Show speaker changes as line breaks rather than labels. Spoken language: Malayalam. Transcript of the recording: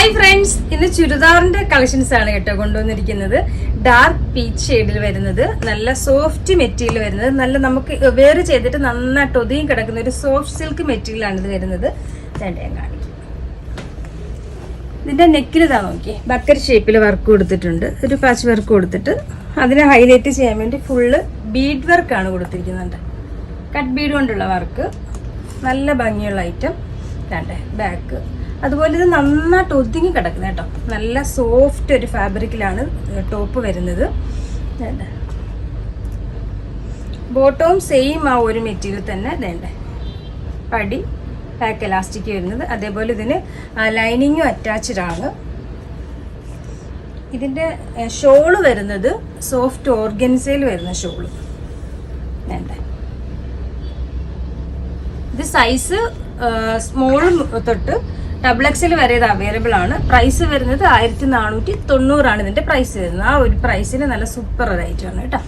ഹായ് ഫ്രണ്ട്സ് ഇന്ന് ചുരിദാറിന്റെ കളക്ഷൻസ് ആണ് കേട്ടോ കൊണ്ടുവന്നിരിക്കുന്നത്. ഡാർക്ക് പീച്ച് ഷെയ്ഡിൽ വരുന്നത് നല്ല സോഫ്റ്റ് മെറ്റീരിയൽ വരുന്നത് നല്ല നമുക്ക് വെയർ ചെയ്തിട്ട് നന്നായിട്ട് ഒതുങ്ങി കിടക്കുന്ന ഒരു സോഫ്റ്റ് സിൽക്ക് മെറ്റീരിയൽ ആണ് ഇത് വരുന്നത്. രണ്ട് ഞാൻ കാണിക്കും. ഇതിന്റെ നെക്കിൽ ഇതാ നോക്കി ബക്കർ ഷേപ്പിൽ വർക്ക് കൊടുത്തിട്ടുണ്ട്. ഒരു പാച്ച് വർക്ക് കൊടുത്തിട്ട് അതിനെ ഹൈലൈറ്റ് ചെയ്യാൻ വേണ്ടി ഫുള്ള് ബീഡ് വർക്കാണ് കൊടുത്തിരിക്കുന്നുണ്ട്. കട്ട് ബീഡ് കൊണ്ടുള്ള വർക്ക് നല്ല ഭംഗിയുള്ള ഐറ്റം രണ്ട് ബാക്ക് അതുപോലെ ഇത് നന്നായിട്ട് ഒതുങ്ങി കിടക്കുന്നത് കേട്ടോ. നല്ല സോഫ്റ്റ് ഒരു ഫാബ്രിക്കിലാണ് ടോപ്പ് വരുന്നത്. വേണ്ട ബോട്ടവും സെയിം ആ ഒരു മെറ്റീരിയൽ തന്നെ വേണ്ട പടി ബാക്ക് എലാസ്റ്റിക് വരുന്നത്. അതേപോലെ ഇതിന് ലൈനിങ്ങും അറ്റാച്ച്ഡ് ആണ്. ഇതിന്റെ ഷോൾ വരുന്നത് സോഫ്റ്റ് ഓർഗൻസയിൽ വരുന്ന ഷോൾ വേണ്ട ഇത് സൈസ് സ്മോൾ തൊട്ട് ഡബിൾ എക്സിൽ വരെ ഇത് അവൈലബിൾ ആണ്. പ്രൈസ് വരുന്നത് ആയിരത്തി നാനൂറ്റി തൊണ്ണൂറാണ് ഇതിന്റെ പ്രൈസ് വരുന്നത്. ആ ഒരു പ്രൈസിന് നല്ല സൂപ്പർ ഐറ്റം ആണ് കേട്ടോ.